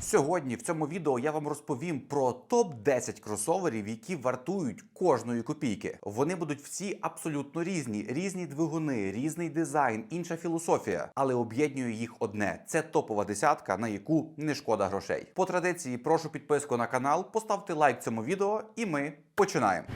Сьогодні в цьому відео я вам розповім про топ 10 кросоверів, які вартують кожної копійки. Вони будуть всі абсолютно різні, різні двигуни, різний дизайн, інша філософія, але об'єднує їх одне: це топова десятка, на яку не шкода грошей. По традиції прошу підписку на канал, поставте лайк цьому відео, і ми починаємо.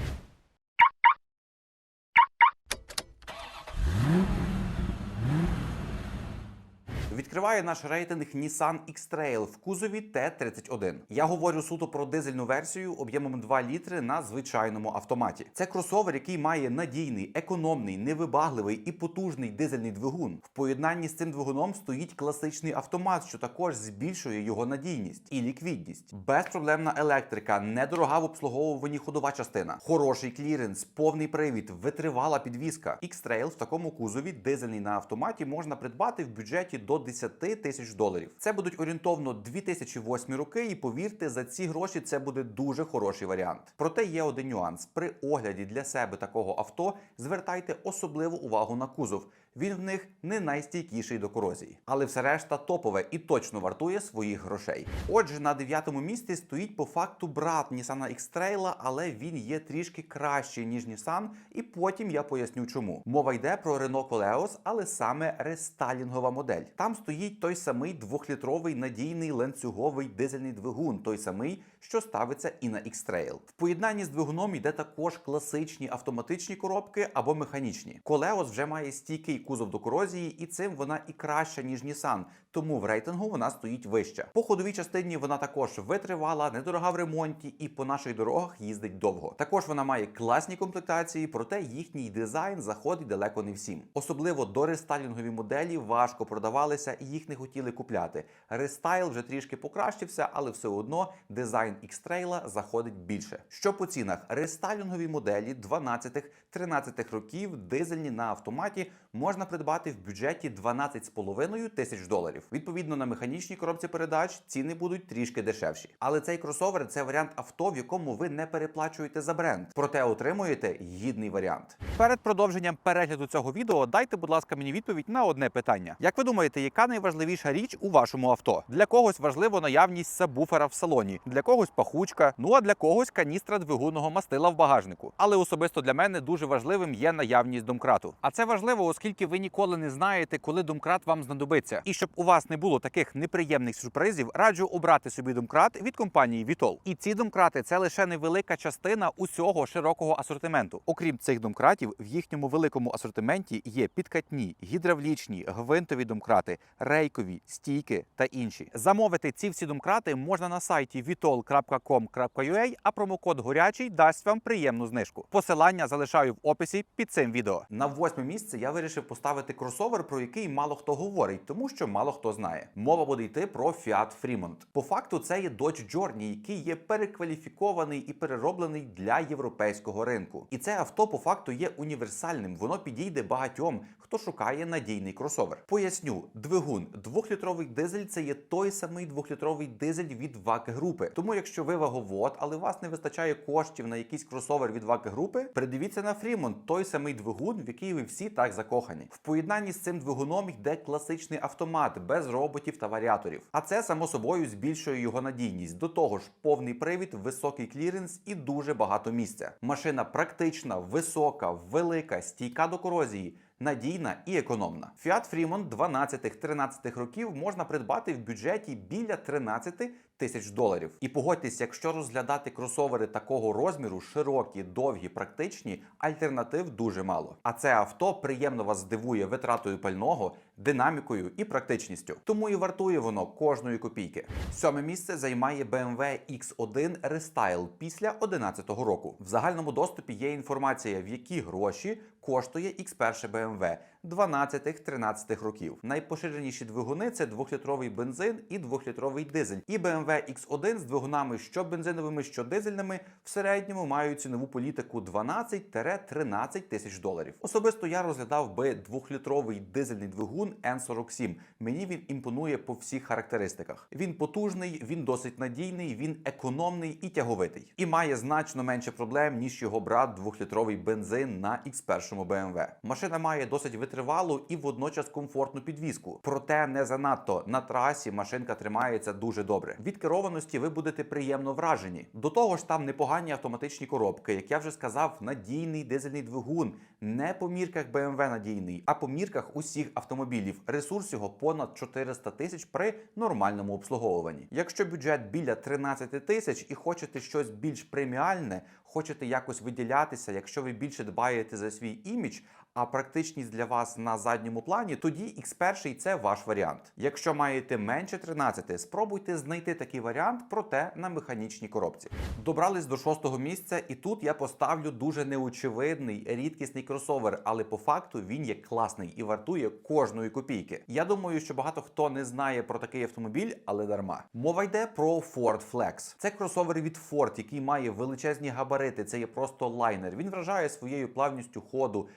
Відкриває наш рейтинг Nissan X-Trail в кузові T31. Я говорю суто про дизельну версію об'ємом 2 літри на звичайному автоматі. Це кросовер, який має надійний, економний, невибагливий і потужний дизельний двигун. В поєднанні з цим двигуном стоїть класичний автомат, що також збільшує його надійність і ліквідність. Безпроблемна електрика, недорога в обслуговуванні ходова частина, хороший кліренс, повний привід, витривала підвізка. X-Trail в такому кузові дизельний на автоматі можна придбати в бюджеті до 10 тисяч доларів. Це будуть орієнтовно 2008 роки, і повірте, за ці гроші це буде дуже хороший варіант. Проте є один нюанс: при огляді для себе такого авто звертайте особливу увагу на кузов. Він в них не найстійкіший до корозії, але все решта топове і точно вартує своїх грошей. Отже, на дев'ятому місці стоїть по факту брат Nissan X-Trail, але він є трішки кращий ніж Nissan, і потім я поясню чому. Мова йде про Renault Koleos, але саме рестайлінгова модель. Там стоїть той самий двохлітровий надійний ланцюговий дизельний двигун, той самий, що ставиться і на X-Trail. В поєднанні з двигуном йде також класичні автоматичні коробки або механічні. Koleos вже має стійкий кузов до корозії, і цим вона і краща ніж Nissan, тому в рейтингу вона стоїть вище. По ходовій частині вона також витривала, недорога в ремонті і по наших дорогах їздить довго. Також вона має класні комплектації, проте їхній дизайн заходить далеко не всім. Особливо до рестайлінгові моделі важко продавалися і їх не хотіли купляти. Рестайл вже трішки покращився, але все одно дизайн X-Trail заходить більше. Що по цінах? Рестайлінгові моделі 12-13 років дизельні на автоматі можна придбати в бюджеті 12,5 тисяч доларів. Відповідно на механічній коробці передач ціни будуть трішки дешевші. Але цей кросовер це варіант авто, в якому ви не переплачуєте за бренд, проте отримуєте гідний варіант. Перед продовженням перегляду цього відео дайте, будь ласка, мені відповідь на одне питання. Як ви думаєте, яка найважливіша річ у вашому авто? Для когось важливо наявність сабвуфера в салоні, для когось пахучка, ну а для когось каністра двигунного мастила в багажнику. Але особисто для мене дуже важливим є наявність домкрату. А це важливо, оскільки ви ніколи не знаєте, коли домкрат вам знадобиться. І щоб у вас не було таких неприємних сюрпризів, раджу обрати собі домкрат від компанії Vitol. І ці домкрати це лише невелика частина усього широкого асортименту. Окрім цих домкратів, в їхньому великому асортименті є підкатні, гідравлічні, гвинтові домкрати, рейкові, стійки та інші. Замовити ці всі домкрати можна на сайті vitol.com.ua, а промокод горячий дасть вам приємну знижку. Посилання залишаю в описі під цим відео. На восьме місце я вирішив поставити кросовер, про який мало хто говорить, тому що мало хто знає. Мова буде йти про Fiat Fremont. По факту, це є Dodge Journey, який є перекваліфікований і перероблений для європейського ринку. І це авто по факту є універсальним. Воно підійде багатьом, хто шукає надійний кросовер. Поясню, двигун двохлітровий дизель це є той самий двохлітровий дизель від ВАК групи. Тому, якщо ви ваговод, але вас не вистачає коштів на якийсь кросовер від ВАК групи, придивіться на Fremont, той самий двигун, в який ви всі так закохані. В поєднанні з цим двигуном йде класичний автомат без роботів та варіаторів. А це само собою збільшує його надійність. До того ж, повний привід, високий кліренс і дуже багато місця. Машина практична, висока, велика, стійка до корозії. Надійна і економна. Fiat Fremont 12-13 років можна придбати в бюджеті біля 13 тисяч доларів. І погодьтесь, якщо розглядати кросовери такого розміру, широкі, довгі, практичні, альтернатив дуже мало. А це авто приємно вас здивує витратою пального, динамікою і практичністю. Тому і вартує воно кожної копійки. Сьоме місце займає BMW X1 Restyle після 2011 року. В загальному доступі є інформація, в які гроші коштує X1 BMW 12-13 років. Найпоширеніші двигуни це 2-літровий бензин і 2-літровий дизель. І BMW X1 з двигунами що бензиновими, що дизельними в середньому мають цінову політику 12-13 тисяч доларів. Особисто я розглядав би 2-літровий дизельний двигун двигун N47. Мені він імпонує по всіх характеристиках. Він потужний, він досить надійний, він економний і тяговитий. І має значно менше проблем, ніж його брат двохлітровий бензин на X1 BMW. Машина має досить витривалу і водночас комфортну підвізку. Проте не занадто на трасі машинка тримається дуже добре. Від керованості ви будете приємно вражені. До того ж, там непогані автоматичні коробки, як я вже сказав, надійний дизельний двигун. Не по мірках BMW надійний, а по мірках усіх автомобілів. Ресурс його понад 400 тисяч при нормальному обслуговуванні. Якщо бюджет біля 13 тисяч і хочете щось більш преміальне, хочете якось виділятися, якщо ви більше дбаєте за свій імідж, а практичність для вас на задньому плані, тоді X1 це ваш варіант. Якщо маєте менше 13, спробуйте знайти такий варіант, проте на механічній коробці. Добрались до шостого місця, і тут я поставлю дуже неочевидний, рідкісний кросовер, але по факту він є класний і вартує кожної копійки. Я думаю, що багато хто не знає про такий автомобіль, але дарма. Мова йде про Ford Flex. Це кросовер від Ford, який має величезні габарити. Це є просто лайнер. Він вражає своєю плавністю ходу,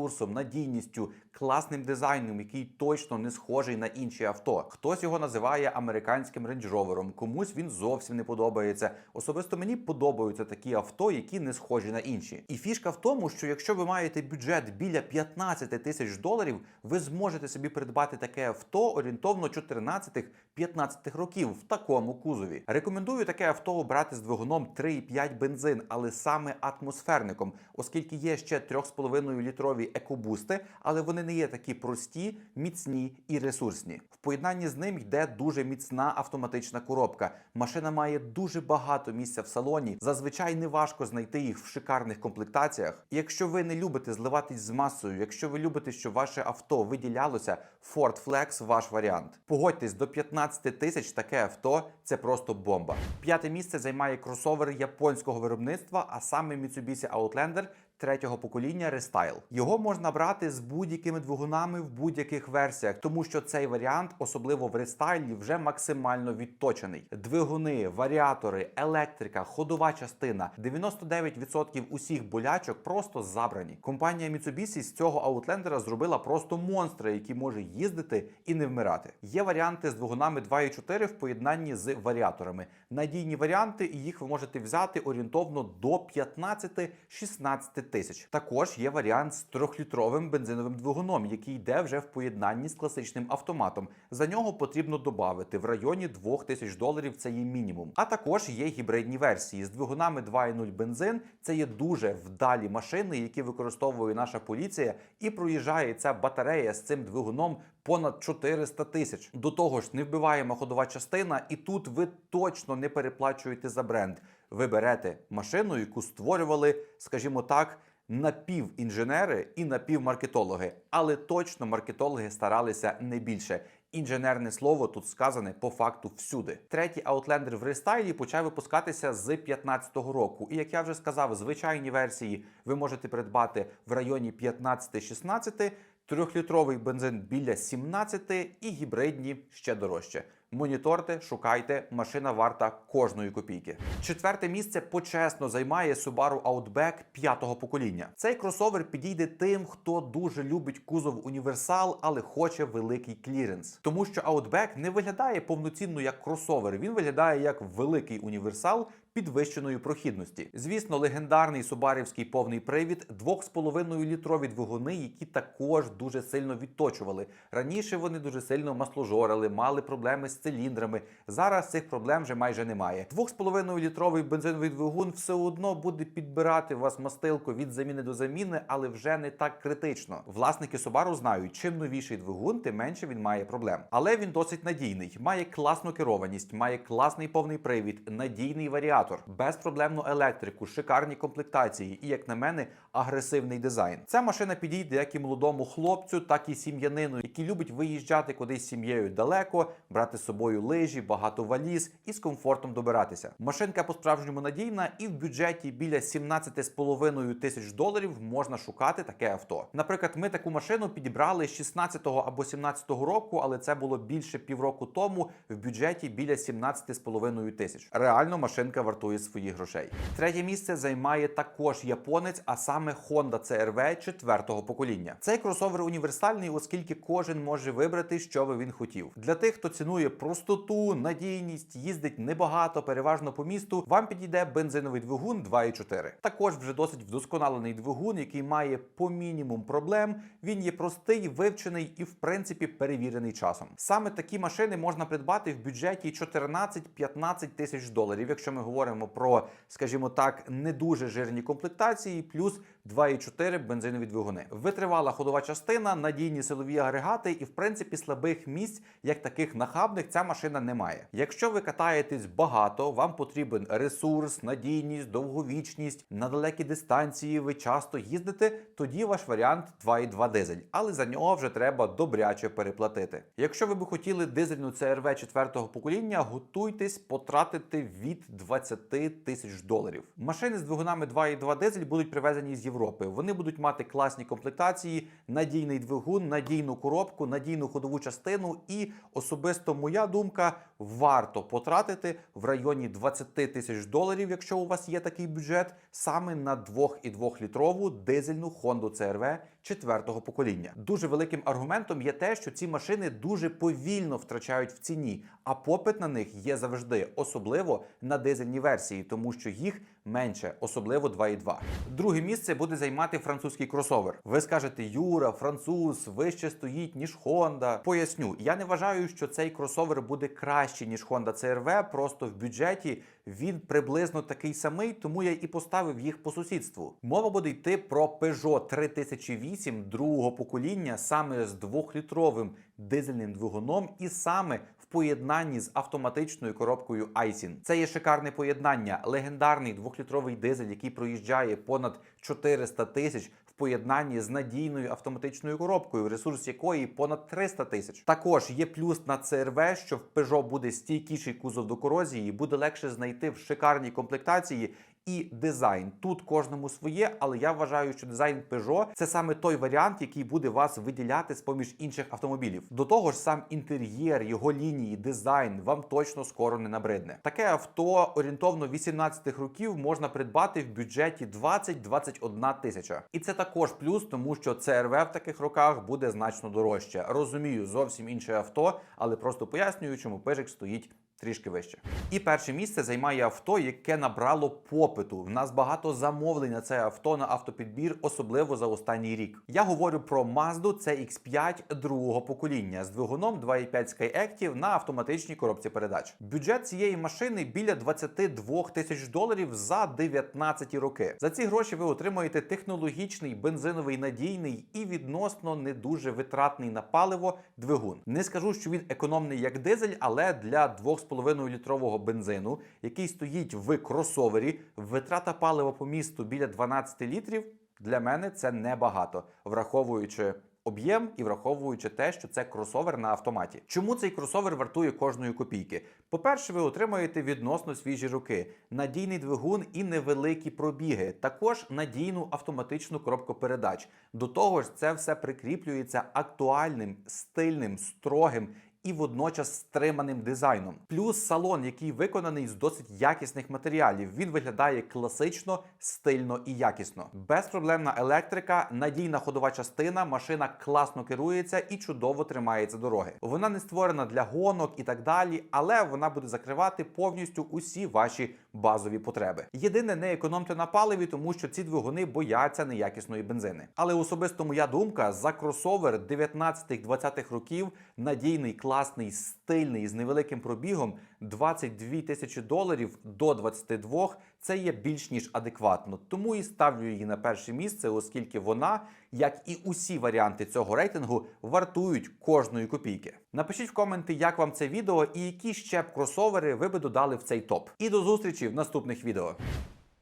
ресурсом, надійністю, класним дизайном, який точно не схожий на інші авто. Хтось його називає американським рейндж-ровером, комусь він зовсім не подобається. Особисто мені подобаються такі авто, які не схожі на інші. І фішка в тому, що якщо ви маєте бюджет біля 15 тисяч доларів, ви зможете собі придбати таке авто орієнтовно 14-15 років в такому кузові. Рекомендую таке авто брати з двигуном 3,5 бензин, але саме атмосферником, оскільки є ще 3,5 літрові екобусти, але вони не є такі прості, міцні і ресурсні. В поєднанні з ним йде дуже міцна автоматична коробка. Машина має дуже багато місця в салоні. Зазвичай не важко знайти їх в шикарних комплектаціях. Якщо ви не любите зливатись з масою, якщо ви любите, щоб ваше авто виділялося, Ford Flex ваш варіант. Погодьтесь, до 15 тисяч таке авто це просто бомба. П'яте місце займає кросовер японського виробництва, а саме Mitsubishi Outlander третього покоління Restyle. Його можна брати з будь-якими двигунами в будь-яких версіях, тому що цей варіант, особливо в рестайлі, вже максимально відточений. Двигуни, варіатори, електрика, ходова частина 99% усіх болячок просто забрані. Компанія Mitsubishi з цього Outlander зробила просто монстра, який може їздити і не вмирати. Є варіанти з двигунами 2.4 в поєднанні з варіаторами. Надійні варіанти, і їх ви можете взяти орієнтовно до 15-16 тисяч. Також є варіант з трьохлітровим бензиновим двигуном, який йде вже в поєднанні з класичним автоматом. За нього потрібно додати в районі 2000 доларів. Це є мінімум. А також є гібридні версії з двигунами 2.0 бензин. Це є дуже вдалі машини, які використовує наша поліція, і проїжджає ця батарея з цим двигуном понад 400 тисяч. До того ж, не вбиваємо ходова частина, і тут ви точно не переплачуєте за бренд. Ви берете машину, яку створювали, скажімо так. Напівінженери і напівмаркетологи, але точно маркетологи старалися не більше. Інженерне слово тут сказане по факту всюди. Третій Outlander в рестайлі почав випускатися з 2015 року. І як я вже сказав, звичайні версії ви можете придбати в районі 15-16, трьохлітровий бензин біля 17 і гібридні ще дорожче. Моніторте, шукайте, машина варта кожної копійки. Четверте місце почесно займає Subaru Outback п'ятого покоління. Цей кросовер підійде тим, хто дуже любить кузов універсал, але хоче великий кліренс. Тому що Outback не виглядає повноцінно як кросовер, він виглядає як великий універсал. Підвищеної прохідності. Звісно, легендарний субарівський повний привід, 2,5 літрові двигуни, які також дуже сильно відточували. Раніше вони дуже сильно масложорили, мали проблеми з циліндрами. Зараз цих проблем вже майже немає. 2,5 літровий бензиновий двигун все одно буде підбирати вас мастилку від заміни до заміни, але вже не так критично. Власники Subaru знають, чим новіший двигун, тим менше він має проблем. Але він досить надійний, має класну керованість, має класний повний привід, надійний варіатор, безпроблемну електрику, шикарні комплектації і, як на мене, агресивний дизайн. Ця машина підійде як і молодому хлопцю, так і сім'янину, який любить виїжджати кудись з сім'єю далеко, брати з собою лижі, багато валіз і з комфортом добиратися. Машинка по-справжньому надійна, і в бюджеті біля 17,5 тисяч доларів можна шукати таке авто. Наприклад, ми таку машину підібрали з 16 або 17 року, але це було більше півроку тому в бюджеті біля 17,5 тисяч. Реально машинка вартує своїх грошей. Третє місце займає також японець, а саме Honda CR-V четвертого покоління. Цей кросовер універсальний, оскільки кожен може вибрати, що би він хотів. Для тих, хто цінує простоту, надійність, їздить небагато, переважно по місту. Вам підійде бензиновий двигун 2.4. Також вже досить вдосконалений двигун, який має по мінімум проблем. Він є простий, вивчений і в принципі перевірений часом. Саме такі машини можна придбати в бюджеті 14-15 тисяч доларів, якщо ми говоримо про, скажімо так, не дуже жирні комплектації, плюс 2,4 бензинові двигуни. Витривала ходова частина, надійні силові агрегати, і в принципі слабих місць, як таких нахабних, ця машина не має. Якщо ви катаєтесь багато, вам потрібен ресурс, надійність, довговічність, на далекі дистанції ви часто їздите, тоді ваш варіант 2,2 дизель, але за нього вже треба добряче переплатити. Якщо ви би хотіли дизельну CRV четвертого покоління, готуйтесь потратити від 20 тисяч доларів. Машини з двигунами 2,2 дизель будуть привезені з Європи. Вони будуть мати класні комплектації, надійний двигун, надійну коробку, надійну ходову частину. І особисто моя думка, варто потратити в районі 20 тисяч доларів, якщо у вас є такий бюджет, саме на 2,2 літрову дизельну Honda CR-V четвертого покоління. Дуже великим аргументом є те, що ці машини дуже повільно втрачають в ціні, а попит на них є завжди, особливо на дизельні версії, тому що їх менше, особливо 2,2. Друге місце буде займати французький кросовер. Ви скажете, Юра, француз вище стоїть ніж Honda. Поясню, я не вважаю, що цей кросовер буде краще ніж Honda CR-V, Просто в бюджеті він приблизно такий самий, тому я і поставив їх по сусідству. Мова буде йти про Peugeot 3008 другого покоління, саме з двохлітровим дизельним двигуном, і саме в поєднанні з автоматичною коробкою Aisin. Це є шикарне поєднання, легендарний двохлітровий дизель, який проїжджає понад 400 тисяч. В поєднанні з надійною автоматичною коробкою, ресурс якої понад 300 тисяч. Також є плюс на CRV, що в Peugeot буде стійкіший кузов до корозії, буде легше знайти в шикарній комплектації. І дизайн тут кожному своє, але я вважаю, що дизайн Peugeot – це саме той варіант, який буде вас виділяти з поміж інших автомобілів. До того ж, сам інтер'єр, його лінії, дизайн вам точно скоро не набридне. Таке авто орієнтовно 18 років можна придбати в бюджеті 20-21 тисяча. І це також плюс, тому що CRV в таких роках буде значно дорожче. Розумію, зовсім інше авто, але просто пояснюю, чому пижик стоїть трішки вище. І перше місце займає авто, яке набрало попиту. В нас багато замовлень на це авто на автопідбір, особливо за останній рік. Я говорю про Mazda CX-5 другого покоління з двигуном 2.5 Skyactiv на автоматичній коробці передач. Бюджет цієї машини біля 22 тисяч доларів за 19 роки. За ці гроші ви отримаєте технологічний, бензиновий, надійний і відносно не дуже витратний на паливо двигун. Не скажу, що він економний як дизель, але для 2,5 літрового бензину, який стоїть в кросовері, витрата палива по місту біля 12 літрів. Для мене це небагато, враховуючи об'єм і враховуючи те, що це кросовер на автоматі. Чому цей кросовер вартує кожної копійки? По-перше, ви отримаєте відносно свіжі руки, надійний двигун і невеликі пробіги, також надійну автоматичну коробку передач. До того ж, це все прикріплюється актуальним, стильним, строгим і водночас стриманим дизайном. Плюс салон, який виконаний з досить якісних матеріалів. Він виглядає класично, стильно і якісно. Безпроблемна електрика, надійна ходова частина, машина класно керується і чудово тримається дороги. Вона не створена для гонок і так далі, але вона буде закривати повністю усі ваші базові потреби. Єдине, не економте на паливі, тому що ці двигуни бояться неякісної бензини. Але особисто моя думка за кросовер 19-20 років надійний класний, стильний з невеликим пробігом 22 тисячі доларів до 22 – це є більш ніж адекватно. Тому і ставлю її на перше місце, оскільки вона, як і усі варіанти цього рейтингу, вартують кожної копійки. Напишіть в коменти, як вам це відео і які ще б кросовери ви би додали в цей топ. І до зустрічі в наступних відео.